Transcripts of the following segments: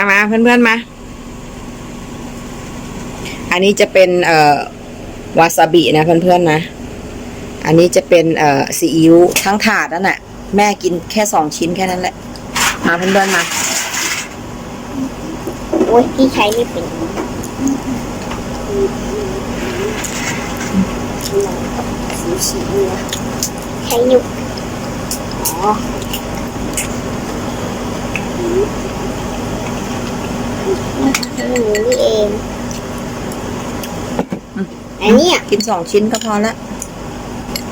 มามาเพื่อนๆมา อันนี้จะเป็นเอ่อวาซาบินะเพื่อนๆนะ อันนี้จะเป็นเอ่อซีอิ๊วทั้งถาดนั่นแหละแม่กินแค่สองชิ้นแค่นั้นแหละ มาเพื่อนๆมาโอ้ยพี่ใช้ไม่เป็นสีสีเนื้อใช้นิ้วอ๋อ อืมนี่เองอันเนี้ยกินสองชิ้นก็พอละ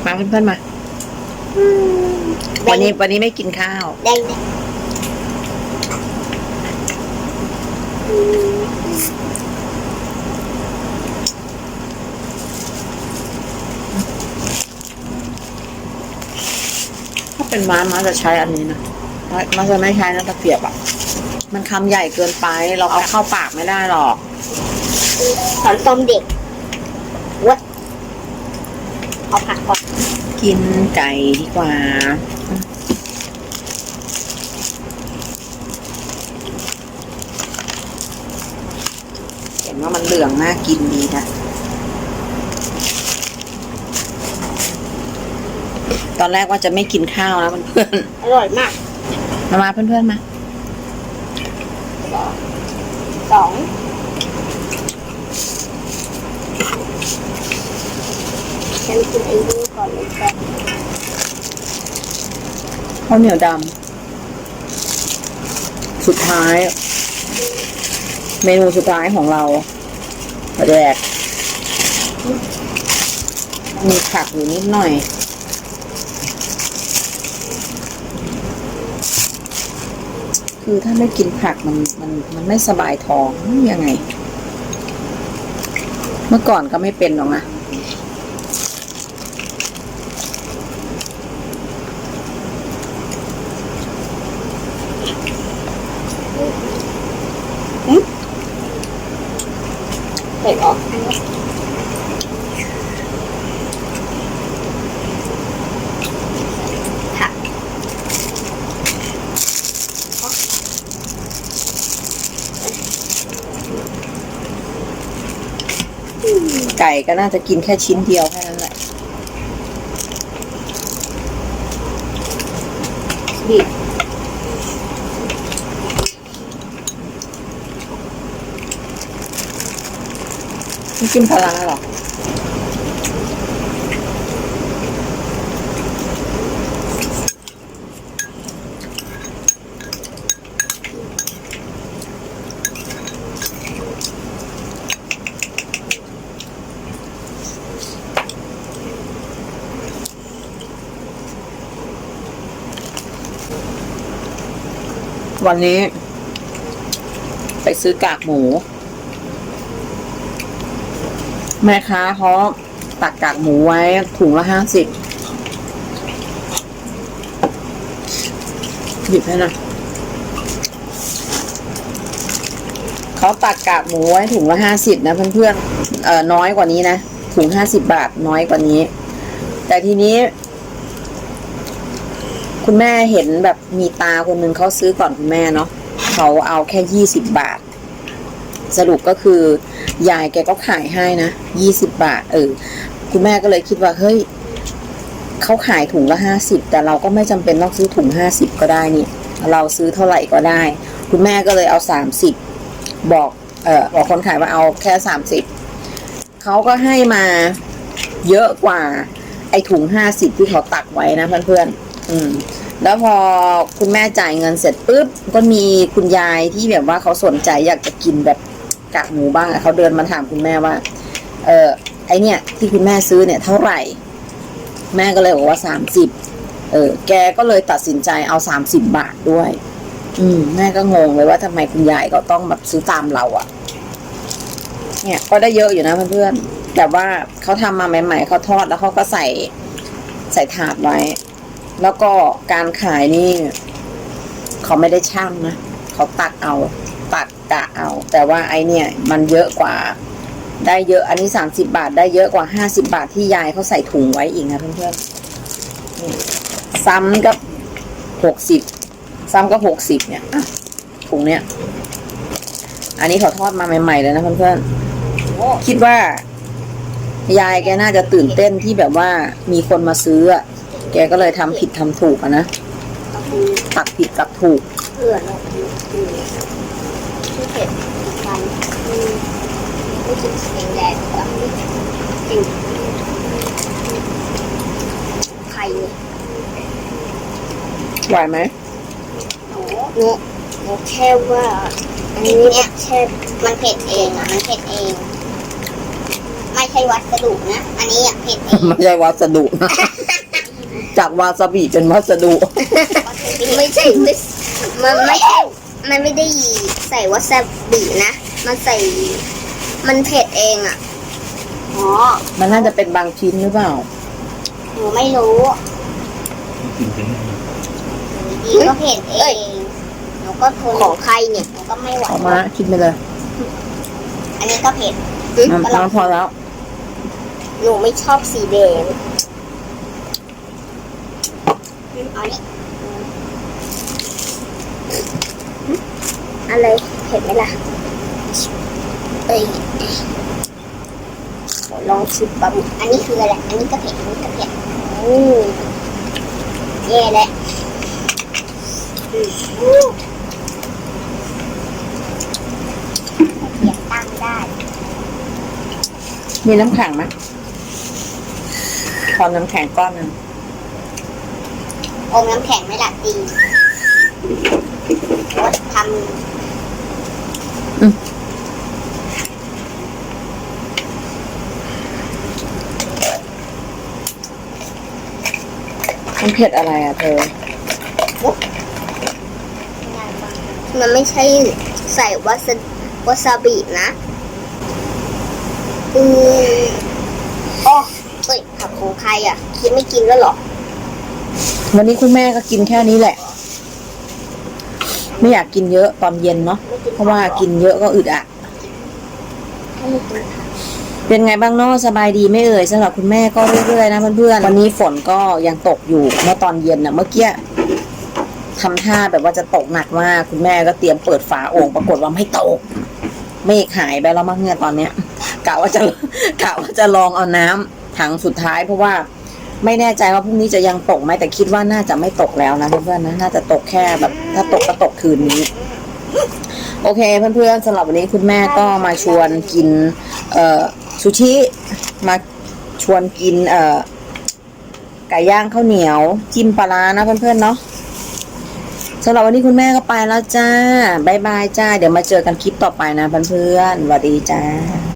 มาเพื่อนๆมาอืมวันนี้วันนี้ไม่กินข้าวได้ไหมอืมถ้าเป็นม้าม้าจะใช้อันนี้นะม้าม้าจะไม่ใช้นะตะเกียบอะ มันคำใหญ่เกินไป เราเอาเข้าปากไม่ได้หรอกสอนต้มเด็กเวะเอาผักก่อน กินไก่ดีกว่า เห็นว่ามันเหลืองน่ากินดีนะ ตอนแรกว่าจะไม่กินข้าวนะเพื่อนอร่อยมากๆมามาเพื่อนๆมา สองฉันกินไอ้นี่ก่อนเลยครับข้าวเหนียวดำสุดท้าย เมนูสุดท้ายของเราแรกมีผักอยู่นิดหน่อย คือถ้าไม่กินผักมันมันมันไม่สบายท้องยังไง เมื่อก่อนก็ไม่เป็นหรอกนะเผ็ดออกผัก ไก่ก็น่าจะกินแค่ชิ้นเดียวแค่นั้นแหละบีบไม่กินพลังหรอ วันนี้ ไปซื้อกากหมู แม่ค้าเขาตักกากหมูไว้ถุงละห้าสิบหยิบให้นะเขาตักกากหมูไว้ถุงละห้าสิบนะเพื่อนๆเอ่อน้อยกว่านี้นะถุงห้าสิบบาทน้อยกว่านี้ แต่ทีนี้ คุณแม่เห็นแบบมีตาคนหนึ่งเขาซื้อก่อนคุณแม่เนาะเขาเอาแค่ยี่สิบบาท สรุปก็คือยายแกก็ขายให้นะยี่สิบบาท เออ คุณแม่ก็เลยคิดว่าเฮ้ยเขาขายถุงละห้าสิบแต่เราก็ไม่จำเป็นต้องซื้อถุงห้าสิบก็ได้นี่เราซื้อเท่าไหร่ก็ได้ คุณแม่ก็เลยเอาสามสิบบอกเออบอกคนขายว่าเอาแค่สามสิบเขาก็ให้มาเยอะกว่า ไอ้ถุงห้าสิบที่เขาตักไว้นะเพื่อนๆอืม แล้วพอคุณแม่จ่ายเงินเสร็จปุ๊บก็มีคุณยายที่แบบว่าเขาสนใจอยากจะกินแบบกากหมูบ้างเขาเดินมาถามคุณแม่ว่า เออไอเนี่ยที่คุณแม่ซื้อเนี่ยเท่าไหร่ แม่ก็เลยบอกว่าสามสิบเออ แกก็เลยตัดสินใจเอาสามสิบบาทด้วย อืมแม่ก็งงเลยว่าทำไมคุณยายก็ต้องแบบซื้อตามเราอะเนี่ยก็ได้เยอะอยู่นะเพื่อนๆแต่ว่าเขาทำมาใหม่ ๆเขาทอดแล้วเขาก็ใส่ใส่ถาดไว้ แล้วก็การขายนี่เขาไม่ได้ช่างนะเขาตักเอา ตักกะเอา แต่ว่าไอเนี่ย มันเยอะกว่า ได้เยอะ อันนี้สามสิบาท ได้เยอะกว่าห้าสิบาทที่ยายเขาใส่ถุงไว้อีกนะเพื่อนๆซ้ำก็หกสิบซ้ำก็หกสิบเนี่ยถุงเนี่ยอันนี้เขาทอดมาใหม่ๆเลยนะเพื่อนๆคิดว่า ยายแกน่าจะตื่นเต้นที่แบบว่ามีคนมาซื้อ แกก็เลยทำผิดทำถูกอะนะตักผิดตักถูกเพื่อนที่เผ็ดกันไม่กินสีแดงกับจริงไข่เนี่ยไหวไหมหนูหนูหนูแค่ว่า อันนี้เนี่ยแค่มันเผ็ดเองอะมันเผ็ดเอง ไม่ใช่วัสดุนะ อันนี้อะเผ็ดเอง ไม่ใช่วัสดุนะ จากวาซาบิเป็นวัสดุ ไม่ใช่ไม่มันไม่ใช่มันไม่ได้ใส่วาซาบินะ มันใส่ มันเผ็ดเองอะ อ๋อมันน่าจะเป็นบางชิ้นหรือเปล่า หนูไม่รู้กินเป็นดีก็เผ็ดเองหนูก็ทนของใครเนี่ยหนูก็ไม่ไหวออกมาคิดไปเลย อันนี้ก็เผ็ดอะก็ลน้องำพอแล้ว หนูไม่ชอบสีแดง เอานี่อะไรเผ็ดไหมล่ะเอ้ยลองชิมปลาหมึกอันนี้คืออะไร อันนี้ก็เผ็ด อันนี้ก็เผ็ดอืมแย่แล้วอืมเสียงตั้งได้ มีน้ำแข็งไหมขอน้ำแข็งก้อนหนึง อมน้ำแข็งไม่ละดีรถทมันเผ็ดอะไรอะเธอำมันไม่ใช่ใส่วาซาวาซาบินะ อืมอ๋อเฮ้ยผักของใครอะ คิดไม่กินแล้วเหรอ วันนี้คุณแม่ก็กินแค่นี้แหละ ไม่อยากกินเยอะตอนเย็นเนาะเพราะว่ากินเยอะก็อึดอัดเป็นไงบ้างเนาะสบายดีไม่เอ่ยสำหรับคุณแม่ก็เรื่อยๆนะเพื่อนๆวันนี้ฝนก็ยังตกอยู่เมื่อตอนเย็นนะเมื่อกี้ทำท่าแบบว่าจะตกหนักมากคุณแม่ก็เตรียมเปิดฝาโอ่งปรากฏว่าไม่ตกเมฆหายไปแล้วมั้งเนี่ยตอนเนี้ยกะว่าจะกะว่าจะลองเอาน้ำถังสุดท้ายเพราะว่า ไม่แน่ใจว่าพรุ่งนี้จะยังตกไหมแต่คิดว่าน่าจะไม่ตกแล้วนะเพื่อนๆนะน่าจะตกแค่แบบ ถ้าตกก็ตกคืนนี้ โอเค เพื่อนๆสำหรับวันนี้คุณแม่ก็มาชวนกิน เอ่อซูชิมาชวนกิน เอ่อไก่ย่างข้าวเหนียว จิ้มปลาร้านะเพื่อนๆเนาะสำหรับวันนี้คุณแม่ก็ไปแล้วจ้าบายบายจ้า เดี๋ยวมาเจอกันคลิปต่อไปนะเพื่อนๆสวัสดีจ้า